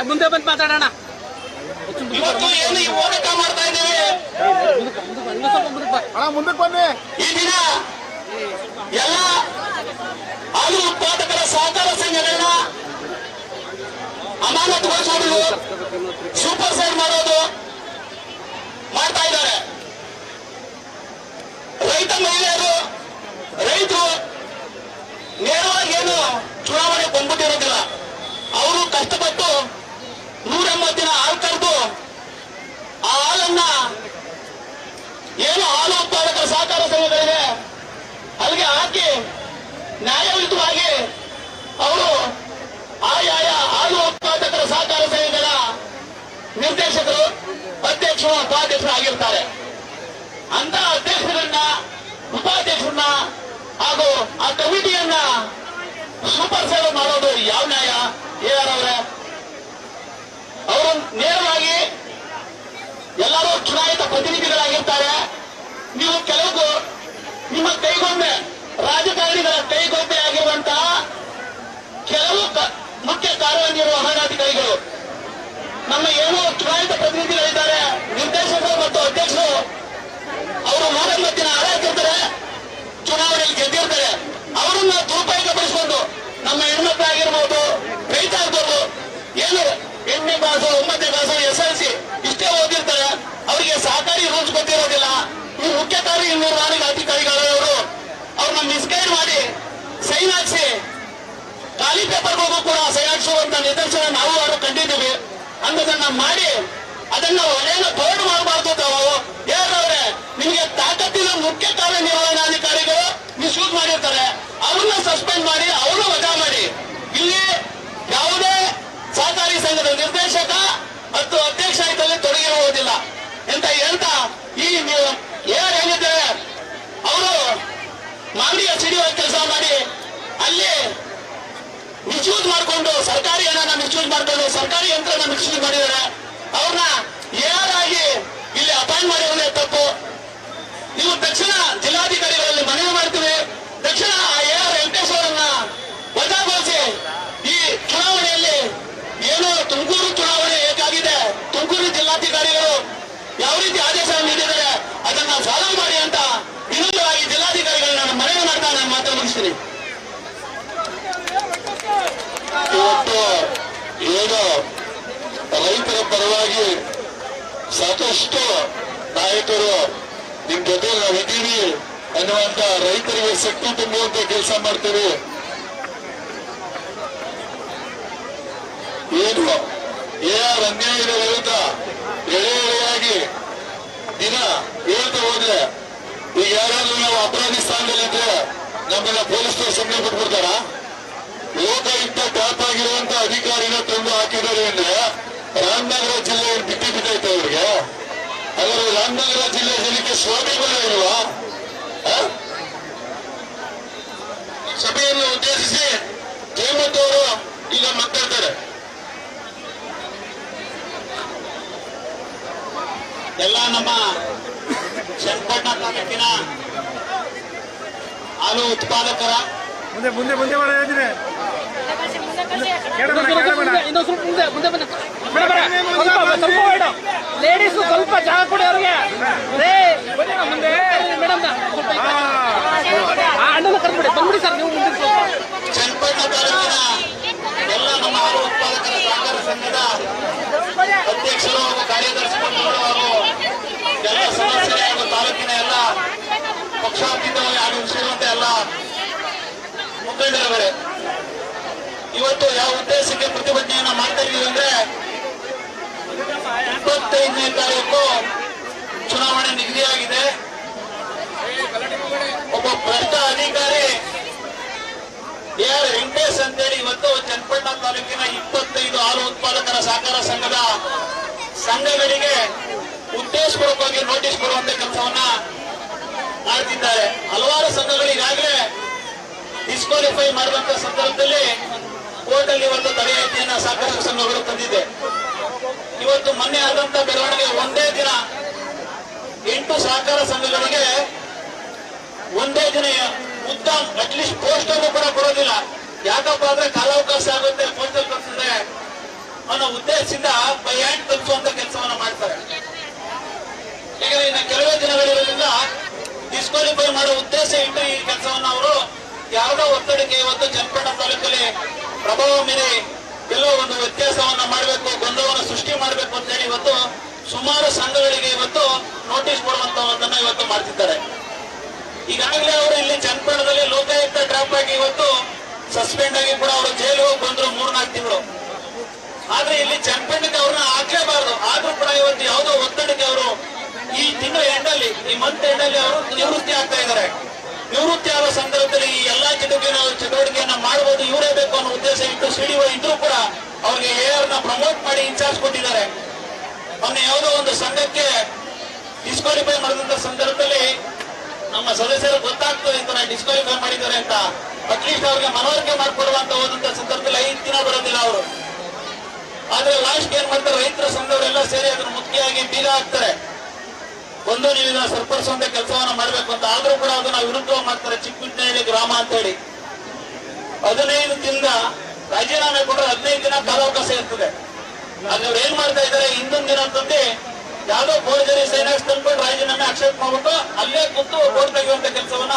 ಮುಂದೆ ಬಂದು ಮಾತಾಡೋಣ ಇವತ್ತು ಏನು ಈ ಹೋರಾಟ ಮಾಡ್ತಾ ಇದ್ದೀವಿ ಇನ್ನೂ ಸ್ವಲ್ಪ ಮುಂದಕ್ಕೆ ಬಾ ಅಣ್ಣ ಮುಂದಕ್ಕೆ ಬನ್ನಿ ಎಲ್ಲ ಹಾಲು ಉತ್ಪಾದಕರ ಸಹಕಾರ ಸಂಘಗಳನ್ನ ಅಮಾನತುಗೊಳಿಸೋದು ಸೂಪರ್ ಸೈಡ್ ಮಾಡೋದು ಮಾಡ್ತಾ ಇದ್ದಾರೆ ರೈತ ಮಹಿಳೆಯರು ರೈತರು ನೇರವಾಗಿ ಏನು ಚುನಾವಣೆ ಬಂದ್ಬಿಟ್ಟಿರೋದಿಲ್ಲ ಅವರು ಕಷ್ಟಪಟ್ಟು ನೂರ ಎಂಬತ್ತು ದಿನ ಹಾಲು ಕರೆದು ಆ ಹಾಲನ್ನ ಏನು ಹಾಲು ಉತ್ಪಾದಕರ ಸಹಕಾರ ಸಂಘಗಳಿವೆ ಅಲ್ಲಿಗೆ ಹಾಕಿ ನ್ಯಾಯಯುತವಾಗಿ ಅವರು ಆಯಾಯ ಹಾಲು ಉತ್ಪಾದಕರ ಸಹಕಾರ ಸಂಘಗಳ ನಿರ್ದೇಶಕರು, ಅಧ್ಯಕ್ಷರು, ಉಪಾಧ್ಯಕ್ಷರು ಆಗಿರ್ತಾರೆ. ಅಂತ ಅಧ್ಯಕ್ಷರನ್ನ, ಉಪಾಧ್ಯಕ್ಷರನ್ನ ಹಾಗೂ ಆ ಕಮಿಟಿಯನ್ನ ಸೂಪರ್ ಸೇವೆ ಮಾಡೋದು ಯಾವ ನ್ಯಾಯ ಅವರೇ ಅವರು ನೇರವಾಗಿ ಎಲ್ಲರೂ ಚುನಾಯಿತ ಪ್ರತಿನಿಧಿಗಳಾಗಿರ್ತಾರೆ. ನೀವು ಕೆಲವು ನಿಮ್ಮ ಕೈಗೊಂಬೆ, ರಾಜಕಾರಣಿಗಳ ಕೈಗೊಂಬೆ ಆಗಿರುವಂತಹ ಕೆಲವು ಮುಖ್ಯ ಕಾರ್ಯನಿರ್ವಹಣಾಧಿಕಾರಿಗಳು. ನಮ್ಮ ಏನು ಚುನಾಯಿತ ಪ್ರತಿನಿಧಿಗಳಿದ್ದಾರೆ. ನಿರ್ದೇಶಕರು ಮತ್ತು ಅಧ್ಯಕ್ಷರು, ಅವರು ಮೂರನೇ ದಿನ ಹಾಕಿರ್ತಾರೆ ಚುನಾವಣೆಯಲ್ಲಿ ಗೆದ್ದಿರ್ತಾರೆ. ಅವರನ್ನ ದುರುಪಯೋಗಪಡಿಸಿಕೊಂಡು ನಮ್ಮ ಹೆಣ್ಮಕ್ಳಾಗಿರ್ಬೋದು ರೈತ ಏನು ಎಂಟನೇ ಕ್ಲಾಸು ಒಂಬತ್ತನೇ ಕ್ಲಾಸು ಎಸ್ ಎಲ್ ಸಿ ಇಷ್ಟೇ ಓದಿರ್ತಾರೆ. ಅವರಿಗೆ ಸಹಕಾರಿ ರೂಲ್ಸ್ ಗೊತ್ತಿರೋದಿಲ್ಲ. ಈ ಮುಖ್ಯ ಕಾರ್ಯನಿರ್ವಹಣಾ ಅಧಿಕಾರಿಗಳವರು ಅವ್ರನ್ನ ಮಿಸ್ಗೈಡ್ ಮಾಡಿ ಸೈನ್ ಹಾಕ್ಸಿ, ಖಾಲಿ ಪೇಪರ್ಗಳಿಗೂ ಕೂಡ ಸೈನ್ ಹಾಕ್ಸುವಂತ ನಿದರ್ಶನ ನಾವು ಅವರು ಕಂಡಿದ್ದೀವಿ. ಅಂದದನ್ನ ಮಾಡಿ ಅದನ್ನ ಒಳ್ಳೆಯ ಬೋರ್ಡ್ ಮಾಡಬಾರ್ದು ತಾವು. ಯಾರವ್ರೆ ನಿಮಗೆ ತಾಕತ್ತಿನ ಮುಖ್ಯ ಕಾರ್ಯನಿರ್ವಹಣಾಧಿಕಾರಿಗಳು ಮಿಸ್ಯೂಸ್ ಮಾಡಿರ್ತಾರೆ. ಅವ್ರನ್ನ ಸಸ್ಪೆಂಡ್ ಮಾಡಿ, ಅವ್ರನ್ನ ವಜಾ ಮಾಡಿ. ಇಲ್ಲಿ ಯಾವುದೇ ಸಹಕಾರಿ ಸಂಘದ ನಿರ್ದೇಶಕ ಮತ್ತು ಅಧ್ಯಕ್ಷ ಇದರಲ್ಲಿ ತೊಡಗಿರುವುದಿಲ್ಲ ಎಂತ ಹೇಳ್ತಾ ಈ ಯಾರು ಹೇಳಿದ್ದಾರೆ? ಅವರು ಮಾಂಡಿಯ ಸಿಡಿಯುವ ಕೆಲಸ ಮಾಡಿ ಅಲ್ಲಿ ಮಿಸ್ಯೂಸ್ ಮಾಡಿಕೊಂಡು ಸರ್ಕಾರಿ ಹಣನ ಮಿಸ್ಯೂಸ್ ಮಾಡಿಕೊಂಡು ಸರ್ಕಾರಿ ಯಂತ್ರನ ಮಿಸ್ಯೂಸ್ ಮಾಡಿದ್ದಾರೆ. ಅವ್ರನ್ನ ಯಾರಾಗಿ ಇಲ್ಲಿ ಅಪಾಯಿಂಟ್ ಮಾಡಿರೋದೇ ತಪ್ಪು. ನೀವು ದಕ್ಷಿಣ ಜಿಲ್ಲಾಧಿಕಾರಿಗಳಲ್ಲಿ ಮನವಿ ಮಾಡ್ತೀವಿ. ತಕ್ಷಣ ಆ ಎ ಆರ್ ವೆಂಕಟೇಶ್ ಅವರನ್ನ ವಜಾಗೊಳಿಸಿ ಈ ಚುನಾವಣೆಯಲ್ಲಿ ಏನು ತುಮಕೂರು ಚುನಾವಣೆ ಹೇಗಾಗಿದೆ ತುಮಕೂರು ಜಿಲ್ಲಾಧಿಕಾರಿಗಳು ಯಾವ ರೀತಿ ಆದೇಶ ನೀಡಿದರೆ ಅದನ್ನ ಫಾಲೋ ಮಾಡಿ ಅಂತ ವಿನೂತವಾಗಿ ಜಿಲ್ಲಾಧಿಕಾರಿಗಳು ನಾನು ಮನವಿ ಮಾಡ್ತಾ ನಾನು ಮಾತು ಮುಗಿಸ್ತೀನಿ. ಇವತ್ತು ಏನು ರೈತರ ಪರವಾಗಿ ಸಾಕಷ್ಟು ನಾಯಕರು ನಿಮ್ ಜೊತೆ ನಾವಿದ್ದೀವಿ ಅನ್ನುವಂತ ರೈತರಿಗೆ ಶಕ್ತಿ ತುಂಬುವಂತ ಕೆಲಸ ಮಾಡ್ತೀವಿ. ಏನು? ಎ ಆರ್ ಅನ್ಯಾಯದ ವಿರುದ್ಧ ಎಳೆ ಎಳೆಯಾಗಿ ದಿನ ಹೇಳ್ತಾ ಹೋದ್ರೆ ಈಗ ಯಾರಾದ್ರೂ ನಾವು ಅಪರಾಧಿ ಸ್ಥಾನದಲ್ಲಿದ್ರೆ ನಮ್ಮನ್ನ ಪೊಲೀಸ್ ಸ್ಟೇಷನ್ಗೆ ಬಿಟ್ಬಿಡ್ತಾರ? ಲೋಕಾಯುಕ್ತ ಟ್ಯಾಪ್ ಆಗಿರುವಂತ ಅಧಿಕಾರಿನ ತಂದು ಹಾಕಿದ್ದಾರೆ ಅಂದ್ರೆ ರಾಮನಗರ ಜಿಲ್ಲೆ ಬಿಟ್ಟಿ ಬಿದ್ದೈತೆ ಅವ್ರಿಗೆ? ಹಾಗಾದ್ರೆ ರಾಮನಗರ ಜಿಲ್ಲೆ ಜನಕ್ಕೆ ಸ್ವಾಭಿಮಾನ ಇಲ್ವಾ? ಸಭೆಯನ್ನು ಉದ್ದೇಶಿಸಿ ಹೇಮಂತ್ ಅವರು ಈಗ ಮಾತಾಡ್ತಾರೆ. ಎಲ್ಲ ನಮ್ಮ ಚನ್ನಪಟ್ಟಣ ತಾಲೂಕಿನ ಹಾಲು ಉತ್ಪಾದಕರ ಮುಂದೆ ಮುಂದೆ ಮುಂದೆ ಲೇಡೀಸ್ ಸ್ವಲ್ಪ ಜಾಗ ಕೊಡಿ ಅವ್ರಿಗೆ. ಮೇಡಮ್ ಅಣ್ಣನ ಕರ್ಬಿಡಿ ಬಂದ್ಬಿಡಿ ಸರ್ ನೀವು ಮುಂದೆ ಸ್ವಲ್ಪ. ಚನ್ನಪಟ್ಟಣ ತಾಲೂಕಿನ ಎಲ್ಲ ನಮ್ಮ ಹಾಲು ಉತ್ಪಾದಕರ ಸಹಕಾರ ಸಂಘದ ಅಧ್ಯಕ್ಷರು ಹಾಗೂ ಕಾರ್ಯದರ್ಶಿ ಹಾಗೂ ಎಲ್ಲ ಸಮಾಜದ ಹಾಗೂ ತಾಲೂಕಿನ ಎಲ್ಲ ಪಕ್ಷಾತೀತವಾಗಿ ಆಗಮಿಸಿರುವಂತ ಎಲ್ಲ ಮುಖಂಡರುಗಳೇ ಇವತ್ತು ಯಾವ ಉದ್ದೇಶಕ್ಕೆ ಪ್ರತಿಭಟನೆಯನ್ನ ಮಾಡ್ತಾ ಇದ್ದೀವಿ ಅಂದ್ರೆ ಇಪ್ಪತ್ತೈದನೇ ತಾರೀಕು ಚುನಾವಣೆ ನಿಗದಿಯಾಗಿದೆ ಒಬ್ಬ ಭ್ರಷ್ಟ ಅಧಿಕಾರಿ ಎ ಆರ್ ವೆಂಕಟೇಶ್ ಅಂತೇಳಿ ಇವತ್ತು ಚನ್ನಪಟ್ಟಣ ತಾಲೂಕಿನ ಇಪ್ಪತ್ತೈದು ಹಾಲು ಉತ್ಪಾದಕರ ಸಹಕಾರ ಸಂಘದ ಸಂಘಗಳಿಗೆ ಉದ್ದೇಶಪೂರ್ವಕವಾಗಿ ನೋಟಿಸ್ ಕೊಡುವಂತ ಕೆಲಸವನ್ನ ಮಾಡ್ತಿದ್ದಾರೆ. ಹಲವಾರು ಸಂಘಗಳು ಈಗಾಗಲೇ ಡಿಸ್ಕ್ವಾಲಿಫೈ ಮಾಡುವಂತ ಸಂದರ್ಭದಲ್ಲಿ ಕೋರ್ಟ್ ಅಲ್ಲಿ ಒಂದು ತಡೆಯಾಜ್ಞೆಯನ್ನ ಸಾಕಷ್ಟು ಸಂಘಗಳು ತಂದಿದೆ. ಇವತ್ತು ಮೊನ್ನೆ ಆದಂತ ಬೆಳವಣಿಗೆ ಒಂದೇ ದಿನ ಎಂಟು ಸಹಕಾರ ಸಂಘಗಳಿಗೆ ಒಂದೇ ದಿನ ಉದ್ದ ಅಟ್ಲೀಸ್ಟ್ ಪೋಸ್ಟ್ ಅನ್ನು ಕೂಡ ಕೊಡೋದಿಲ್ಲ. ಯಾಕಪ್ಪ ಅಂದ್ರೆ ಕಾಲಾವಕಾಶ ಆಗುತ್ತೆ ಪೋಸ್ಟಲ್ ಕಳಿಸಿದ್ರೆ ಅನ್ನೋ ಉದ್ದೇಶದಿಂದ ಬೈ ಹ್ಯಾಂಡ್ ತಲುಪುವಂತ ಕೆಲಸವನ್ನ ಮಾಡ್ತಾರೆ ಯಾಕಂದ್ರೆ ಇನ್ನು ಕೆಲವೇ ದಿನಗಳಿರೋದ್ರಿಂದ ಡಿಸ್ಕ್ವಾಲಿಫೈ ಮಾಡೋ ಉದ್ದೇಶ ಇಟ್ಟು ಈ ಕೆಲಸವನ್ನ ಅವರು ಯಾವುದೋ ಒತ್ತಡಕ್ಕೆ ಇವತ್ತು ಚನ್ನಪಟ್ಟಣ ತಾಲೂಕಲ್ಲಿ ಪ್ರಭಾವ ಮೀರಿ ಎಲ್ಲೋ ಒಂದು ವ್ಯತ್ಯಾಸವನ್ನ ಮಾಡಬೇಕು, ಗೊಂದಲವನ್ನು ಸೃಷ್ಟಿ ಮಾಡಬೇಕು ಅಂತ ಹೇಳಿ ಇವತ್ತು ಸುಮಾರು ಸಂಘಗಳಿಗೆ ಇವತ್ತು ನೋಟಿಸ್ ಕೊಡುವಂತವನ್ನ ಇವತ್ತು ಮಾಡ್ತಿದ್ದಾರೆ. ಈಗಾಗಲೇ ಅವರು ಇಲ್ಲಿ ಚನ್ನಪಟ್ಟಣದಲ್ಲಿ ಲೋಕಾಯುಕ್ತ ಡ್ರಾಪ್ ಆಗಿ ಇವತ್ತು ಸಸ್ಪೆಂಡ್ ಆಗಿ ಕೂಡ ಅವರು ಜೈಲು ಹೋಗಿ ಬಂದ್ರು ಮೂರ್ನಾಲ್ಕು ತಿಂಗಳು. ಆದ್ರೆ ಇಲ್ಲಿ ಚನ್ನಪಟ್ಟಣಕ್ಕೆ ಅವ್ರನ್ನ ಹಾಕ್ಲೇಬಾರದು. ಆದ್ರೂ ಕೂಡ ಇವತ್ತು ಯಾವುದೋ ಒತ್ತಡಕ್ಕೆ ಅವರು ಈ ತಿಂಗಳ ಎಂಡಲ್ಲಿ ಈ ಮಂತ್ ಎಂಡಲ್ಲಿ ಅವರು ನಿವೃತ್ತಿ ಆಗ್ತಾ ಇದ್ದಾರೆ. ನಿವೃತ್ತಿ ಆದ ಸಂದರ್ಭದಲ್ಲಿ ಈ ಎಲ್ಲಾ ಚಟುವಟಿಕೆ ಚಟುವಟಿಕೆಯನ್ನ ಮಾಡಬಹುದು ಇವರೇ ಬೇಕು ಅನ್ನೋ ಉದ್ದೇಶ ಇಟ್ಟು ಸಿಡಿಒ ಇದ್ರೂ ಕೂಡ ಅವ್ರಿಗೆ ಎಆರ್ನ ಪ್ರಮೋಟ್ ಮಾಡಿ ಇನ್ಚಾರ್ಜ್ ಕೊಟ್ಟಿದ್ದಾರೆ. ಮೊನ್ನೆ ಯಾವುದೋ ಒಂದು ಸಂಘಕ್ಕೆ ಡಿಸ್ಕ್ವಾಲಿಫೈ ಮಾಡಿದಂತ ಸಂದರ್ಭದಲ್ಲಿ ನಮ್ಮ ಸದಸ್ಯರು ಗೊತ್ತಾಗ್ತದೆ ಈ ತರ ಡಿಸ್ಕ್ವಾಲಿಫೈ ಮಾಡಿದ್ದಾರೆ ಅಂತ. ಅಟ್ಲೀಸ್ಟ್ ಅವ್ರಿಗೆ ಮನವರಿಕೆ ಮಾಡಿಕೊಡುವಂತ ಹೋದಂತ ಸಂದರ್ಭದಲ್ಲಿ ಐದು ದಿನ ಬರೋದಿಲ್ಲ ಅವರು. ಆದ್ರೆ ಲಾಸ್ಟ್ ಏನ್ ಮಾಡ್ತಾರೆ, ರೈತರ ಸಂಘವರೆಲ್ಲ ಸೇರಿ ಅದನ್ನ ಮುಖ್ಯವಾಗಿ ಬೀಗ ಹಾಕ್ತಾರೆ ಒಂದು ನೀವು ಇದನ್ನ ಸರಿಪಡಿಸುವಂತ ಕೆಲಸವನ್ನ ಮಾಡ್ಬೇಕು ಅಂತ. ಆದ್ರೂ ಕೂಡ ಅದನ್ನ ವಿರುದ್ಧವಾಗಿ ಮಾಡ್ತಾರೆ. ಚಿಕ್ಕಬಿಟ್ಟನಹಳ್ಳಿ ಗ್ರಾಮ ಅಂತ ಹೇಳಿ ಹದಿನೈದು ದಿನದ ರಾಜೀನಾಮೆ ಕೊಟ್ಟರೆ ಹದಿನೈದು ದಿನ ಕಾಲಾವಕಾಶ ಇರ್ತದೆ. ಇವ್ರು ಏನ್ ಮಾಡ್ತಾ ಇದ್ದಾರೆ? ಹಿಂದಿನ ದಿನ ಅಂತಂದು ಯಾವ್ದೋ ಫೋರ್ಜರಿ ಸೈನಾಕ್ಸ್ ತಂದ್ಬಿಟ್ಟು ರಾಜೀನಾಮೆ ಅಕ್ಸೆಪ್ಟ್ ಮಾಡ್ಬಿಟ್ಟು ಅಲ್ಲೇ ಕೂತು ಓಟ್ ತೆಗೆಯುವಂತ ಕೆಲಸವನ್ನ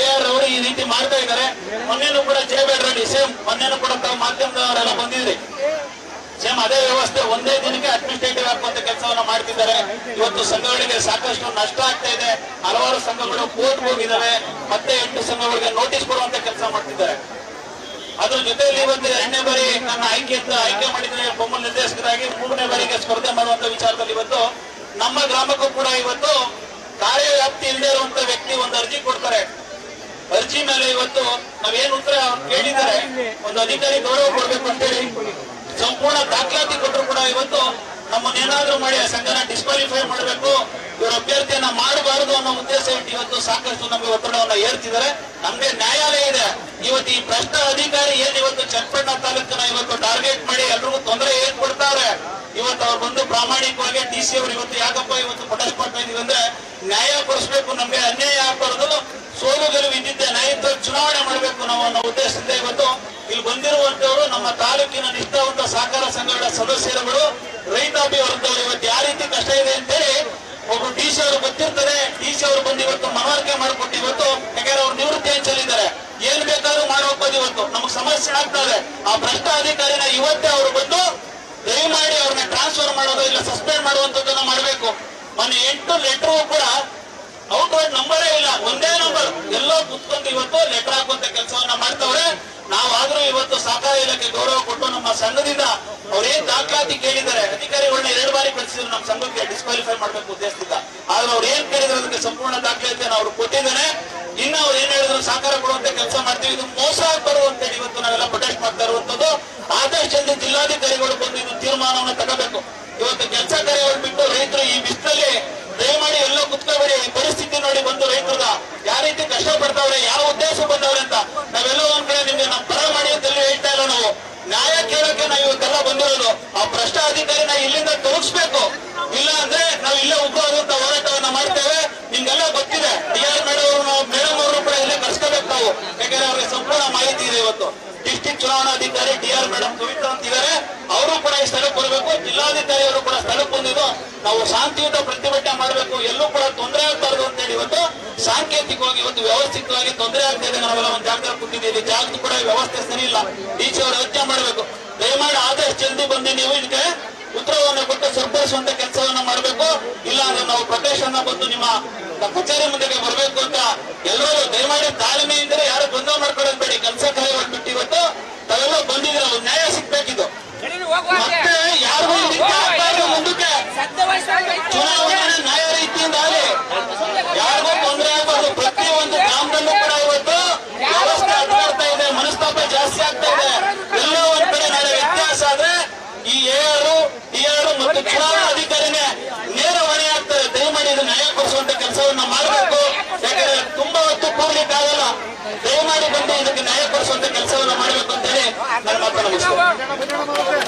ಎ ಆರ್ ಅವರು ಈ ರೀತಿ ಮಾಡ್ತಾ ಇದ್ದಾರೆ. ಮೊನ್ನೆನೂ ಕೂಡ ಜೆ ಬೇಡ್ ರೆಡ್ಡಿ ಸೇಮ್ ಮೊನ್ನೆನೂ ಕೂಡ ತಾವು ಮಾಧ್ಯಮದವರೆಲ್ಲ ಬಂದಿದ್ರಿ. ಸೇಮ್ ಅದೇ ವ್ಯವಸ್ಥೆ, ಒಂದೇ ದಿನಕ್ಕೆ ಅಡ್ಮಿನಿಸ್ಟ್ರೇಟಿವ್ ಹಾಕುವಂತ ಕೆಲಸವನ್ನ ಮಾಡ್ತಿದ್ದಾರೆ. ಇವತ್ತು ಸಂಘಗಳಿಗೆ ಸಾಕಷ್ಟು ನಷ್ಟ ಆಗ್ತಾ ಇದೆ. ಹಲವಾರು ಸಂಘಗಳು ಕೋರ್ಟ್ ಹೋಗಿದ್ದಾವೆ ಮತ್ತೆ ಎಂಟು ಸಂಘಗಳಿಗೆ ನೋಟಿಸ್ ಕೊಡುವಂತ ಕೆಲಸ ಮಾಡ್ತಿದ್ದಾರೆ. ಅದ್ರ ಜೊತೆಯಲ್ಲಿ ಇವತ್ತು ಎರಡನೇ ಬಾರಿ ನನ್ನ ಆಯ್ಕೆ ಆಯ್ಕೆ ಮಾಡಿದ್ರೆ ಬೊಮ್ಮಲ್ ನಿರ್ದೇಶಕರಾಗಿ ಮೂರನೇ ಬಾರಿಗೆ ಸ್ಪರ್ಧೆ ಮಾಡುವಂತ ವಿಚಾರದಲ್ಲಿ ಇವತ್ತು ನಮ್ಮ ಗ್ರಾಮಕ್ಕೂ ಕೂಡ ಇವತ್ತು ಕಾರ್ಯವ್ಯಾಪ್ತಿ ಇಲ್ಲದೆ ಇರುವಂತ ವ್ಯಕ್ತಿ ಒಂದು ಅರ್ಜಿ ಕೊಡ್ತಾರೆ. ಅರ್ಜಿ ಮೇಲೆ ಇವತ್ತು ನಾವೇನು ಉತ್ತರ ಕೇಳಿದ್ದಾರೆ ಒಂದು ಅಧಿಕಾರಿ ಗೌರವ ಕೊಡ್ಬೇಕು ಅಂತೇಳಿ ಸಂಪೂರ್ಣ ದಾಖಲಾತಿ ಕೊಟ್ಟರು ಕೂಡ ಇವತ್ತು ನಮ್ಮನ್ನೇನಾದ್ರೂ ಮಾಡಿ ಆ ಸಂಘನ ಡಿಸ್ಕ್ವಾಲಿಫೈ ಮಾಡಬೇಕು. ಇವರ ಅಭ್ಯರ್ಥಿಯನ್ನ ಮಾಡಬಾರದು ಅನ್ನೋ ಉದ್ದೇಶ ಇಟ್ಟು ಇವತ್ತು ಸಾಕಷ್ಟು ನಮಗೆ ಒತ್ತಡವನ್ನು ಏರ್ತಿದ್ದಾರೆ. ನಮ್ಗೆ ನ್ಯಾಯಾಲಯ ಇದೆ. ಇವತ್ತು ಈ ಭ್ರಷ್ಟ ಅಧಿಕಾರಿ ಏನ್ ಇವತ್ತು ಚನ್ನಪಟ್ಟಣ ತಾಲೂಕನ್ನ ಇವತ್ತು ಟಾರ್ಗೆಟ್ ಮಾಡಿ ಎಲ್ರಿಗೂ ತೊಂದರೆ ಏನ್ ಕೊಡ್ತಾರೆ? ಇವತ್ತು ಅವ್ರು ಬಂದು ಪ್ರಾಮಾಣಿಕವಾಗಿ ಡಿ ಸಿ ಅವರು ಇವತ್ತು ಯಾಕಪ್ಪ ಇವತ್ತು ಮಾಡ್ತಾ ಇದೀವಿ ಅಂದ್ರೆ ನ್ಯಾಯ ಕೊಡಿಸ್ಬೇಕು ನಮ್ಗೆ ತಾಲೂಕಿನ ಒಂದು ಸಹಕಾರ ಸಂಘಗಳ ಸದಸ್ಯರುಗಳು, ರೈತಾಪಿ ವರ್ಗದವರು ಇವತ್ತು ಯಾವ ರೀತಿ ಕಷ್ಟ ಇದೆ ಅಂತೇಳಿ ಒಬ್ರು ಡಿ ಸಿ ಅವರು ಗೊತ್ತಿರ್ತಾರೆ. ಡಿ ಸಿ ಅವರು ಬಂದು ಇವತ್ತು ಮನವರಿಕೆ ಮಾಡಿಕೊಟ್ಟು ಇವತ್ತು ಯಾಕಂದ್ರೆ ಅವ್ರು ನಿವೃತ್ತಿ ಹಂಚಲಿದ್ದಾರೆ ಏನ್ ಬೇಕಾದ್ರೂ ಮಾಡೋಗ್ಬೋದು ಇವತ್ತು. ನಮ್ಗೆ ಸಮಸ್ಯೆ ಆಗ್ತಾ ಇದೆ. ಆ ಭ್ರಷ್ಟ ಅಧಿಕಾರಿನ ಇವತ್ತೇ ಅವರು ಬಂದು ದಯಮಾಡಿ ಅವ್ರನ್ನ ಟ್ರಾನ್ಸ್ಫರ್ ಮಾಡೋದು ಇಲ್ಲ ಸಸ್ಪೆಂಡ್ ಮಾಡುವಂತದ್ದನ್ನ ಮಾಡಬೇಕು. ಮೊನ್ನೆ ಎಂಟು ಲೆಟರ್ ಕೂಡ ಔಟ್ ನಂಬರೇ ಇಲ್ಲ. ಒಂದೇ ನಂಬರ್ ಎಲ್ಲೋ ಕುತ್ಕೊಂಡು ಇವತ್ತು ಲೆಟರ್ ಹಾಕುವಂತ ಕೆಲಸವನ್ನ ಮಾಡ್ತವ್ರೆ. ನಾವಾದ್ರೂ ಇವತ್ತು ಸಹಕಾರ ಇಲಾಖೆ ಗೌರವ ಕೊಟ್ಟು ನಮ್ಮ ಸಂಘದಿಂದ ಅವ್ರೇನ್ ದಾಖಲಾತಿ ಕೇಳಿದ್ದಾರೆ, ಅಧಿಕಾರಿಗಳನ್ನ ಎರಡು ಬಾರಿ ಕಳಿಸಿದ್ರು, ನಮ್ಮ ಸಂಘಕ್ಕೆ ಡಿಸ್ಕ್ವಾಲಿಫೈ ಮಾಡಬೇಕು ಉದ್ದೇಶದಿಂದ. ಆದ್ರೆ ಅವ್ರು ಏನ್ ಕೇಳಿದ್ರು ಅದಕ್ಕೆ ಸಂಪೂರ್ಣ ದಾಖಲಾತಿಯನ್ನು ಅವ್ರು ಕೊಟ್ಟಿದ್ದಾರೆ. ಇನ್ನು ಅವ್ರು ಏನ್ ಹೇಳಿದ್ರು, ಸಹಕಾರ ಕೊಡುವಂತೆ ಕೆಲಸ ಮಾಡ್ತೀವಿ, ಇದು ಮೋಸ ಬರು ಅಂತ ಇವತ್ತು ನಾವೆಲ್ಲ ಪ್ರೊಟೆಸ್ಟ್ ಮಾಡ್ತಾ ಇರುವಂತದ್ದು. ಆದಷ್ಟು ಜಲ್ದಿ ಜಿಲ್ಲಾಧಿಕಾರಿಗಳು ಬಂದು ಇದು ತೀರ್ಮಾನವನ್ನು ತಗೋಬೇಕು. ಇವತ್ತು ಕೆಲಸ ಕಾರ್ಯಗಳು ಬಿಟ್ಟು ರೈತರು ಈ ಬಿಸಿಲಲ್ಲಿ ದಯಮಾಡಿ ಎಲ್ಲೋ ಕುತ್ಕೋಬೇಡಿ ಈ ಪರಿಸ್ಥಿತಿ ನೋಡಿ ಬಂದು ರೈತರದ ಯಾವ ರೀತಿ ಕಷ್ಟ ಪಡ್ತಾವ್ರೆ, ಯಾವ ಉದ್ದೇಶ ಬಂದವ್ರೆ ಅಂತ ನಾವೆಲ್ಲೋ ಒಂದ್ ಕಡೆ ನಿಮ್ಗೆ ನಮ್ಮ ಪರ ಮಾಡಿ ಅಂತ ಹೇಳ್ತಾ ಇಲ್ಲ ನಾವು. ನ್ಯಾಯ ಕೇಳೋಕೆ ನಾವು ಇವತ್ತೆಲ್ಲ ಬಂದಿರೋದು. ಆ ಭ್ರಷ್ಟ ಅಧಿಕಾರಿನ ಇಲ್ಲಿಂದ ತೋರಿಸ್ಬೇಕು. ಇಲ್ಲ ಅಂದ್ರೆ ನಾವು ಇಲ್ಲೇ ಉಗ್ರವಾದಂತ ಹೋರಾಟವನ್ನ ಮಾಡ್ತೇವೆ. ನಿಮ್ಗೆಲ್ಲ ಗೊತ್ತಿದೆ. ಡಿ ಆರ್ ಮೇಡಮ್ ಅವರು ಮೇಡಮ್ ಅವರು ಕೂಡ ಇಲ್ಲೇ ಕರ್ಸ್ಕೋಬೇಕು ನಾವು. ಯಾಕಂದ್ರೆ ಅವ್ರಿಗೆ ಸಂಪೂರ್ಣ ಮಾಹಿತಿ ಇದೆ ಇವತ್ತು. ಡಿಸ್ಟ್ರಿಕ್ಟ್ ಚುನಾವಣಾಧಿಕಾರಿ ಡಿ ಆರ್ ಮೇಡಮ್ ಕವಿತಾ ಅಂತ ಇದ್ದಾರೆ ಅವರು ಕೂಡ ಈ ಸ್ಥಳಕ್ಕೆ ಬರಬೇಕು. ಜಿಲ್ಲಾಧಿಕಾರಿಯವರು ಕೂಡ ಸ್ಥಳಕ್ಕೆ ಬಂದಿದ್ದು ನಾವು ಶಾಂತಿಯುತ ಪ್ರತಿಭಟನೆ ಮಾಡಬೇಕು. ಎಲ್ಲೂ ಕೂಡ ತೊಂದರೆ ಆಗ್ಬಾರ್ದು ಅಂತ ಹೇಳಿ ಇವತ್ತು ಸಾಂಕೇತಿಕವಾಗಿ ಒಂದು ವ್ಯವಸ್ಥಿತವಾಗಿ ತೊಂದರೆ ಆಗ್ತಾ ಇದೆ. ನಾವೆಲ್ಲ ಒಂದು ಜಾಗದಲ್ಲಿ ಕೊಟ್ಟಿದ್ದೀವಿ ಜಾಗದ ಕೂಡ ವ್ಯವಸ್ಥೆ ಸರಿ ಇಲ್ಲ. ಈಚೆ ಅವರು ಯೋಚನೆ ಮಾಡಬೇಕು. ದಯಮಾಡಿ ಆದಷ್ಟು ಜಲ್ದಿ ಬಂದು ನೀವು ಇದಕ್ಕೆ. ಉತ್ತರವನ್ನು ಕೊಟ್ಟು ಸರಿಪಡಿಸುವಂತ ಕೆಲಸವನ್ನ ಮಾಡಬೇಕು. ಇಲ್ಲ ಅಂದ್ರೆ ನಾವು ಪ್ರದೇಶ ಬಂದು ನಿಮ್ಮ ಕಚೇರಿ ಮುಂದೆಗೆ ಬರಬೇಕು ಅಂತ ಎಲ್ಲರೂ ದಯಮಾಡಿ ತಾಳ್ಮೆಯಿಂದ ಯಾರು ಗೊಂದಲ ಮಾಡ್ಕೊಳ್ಳೋದು ಬೇಡಿ ಕೆಲಸ ಕಾರ್ಯಗಳು ಬಿಟ್ಟು ಇವತ್ತು ತಾವೆಲ್ಲ ಬಂದಿದ್ರೆ ಅವ್ರು ನ್ಯಾಯ ಸಿಗ್ಬೇಕಿದ್ದು ಮತ್ತೆ ಯಾರಿಗೂ ಈ ರೀತಿ ಆಗ್ಬಾರ್ದು ಮುಂದಕ್ಕೆ ಚುನಾವಣೆ ನ್ಯಾಯ ರೀತಿಯಿಂದ ಆಗಲಿ ಯಾರಿಗೂ ತೊಂದರೆ ಆಗಬಾರ್ದು ಪ್ರತಿಯೊಂದು ಗ್ರಾಮದಲ್ಲೂ ಕೂಡ ಇವತ್ತು ವ್ಯವಸ್ಥೆ ಹತ್ತಾಡ್ತಾ ಇದೆ ಮನಸ್ತಾಪ ಜಾಸ್ತಿ ಆಗ್ತಾ ಇದೆ ಎಲ್ಲೋ ಒಂದ್ ಕಡೆ ನಾಳೆ ವ್ಯತ್ಯಾಸ ಆದ್ರೆ ಈ ಎಆರು ಡಿಆರ್ ಮತ್ತು ಚುನಾವಣಾ ಅಧಿಕಾರಿನೇ ನೇರ ಹೊಣೆ ಆಗ್ತಾರೆ ದಯಮಾಡಿ ಇದು ನ್ಯಾಯ ಕೊಡಿಸುವಂತ ಕೆಲಸವನ್ನ ಮಾಡಬೇಕು ಯಾಕಂದ್ರೆ ತುಂಬಾ ಆಗಲ್ಲ ದಯಮಾಡಿ ಬಂದು ಇದಕ್ಕೆ ನ್ಯಾಯ ಕೊಡಿಸುವಂತ ಕೆಲಸವನ್ನು ಮಾಡಬೇಕು ಅಂತೇಳಿ ನನ್ನ ಮಾತನ್ನು ಮುಗಿಸ್ತೇನೆ.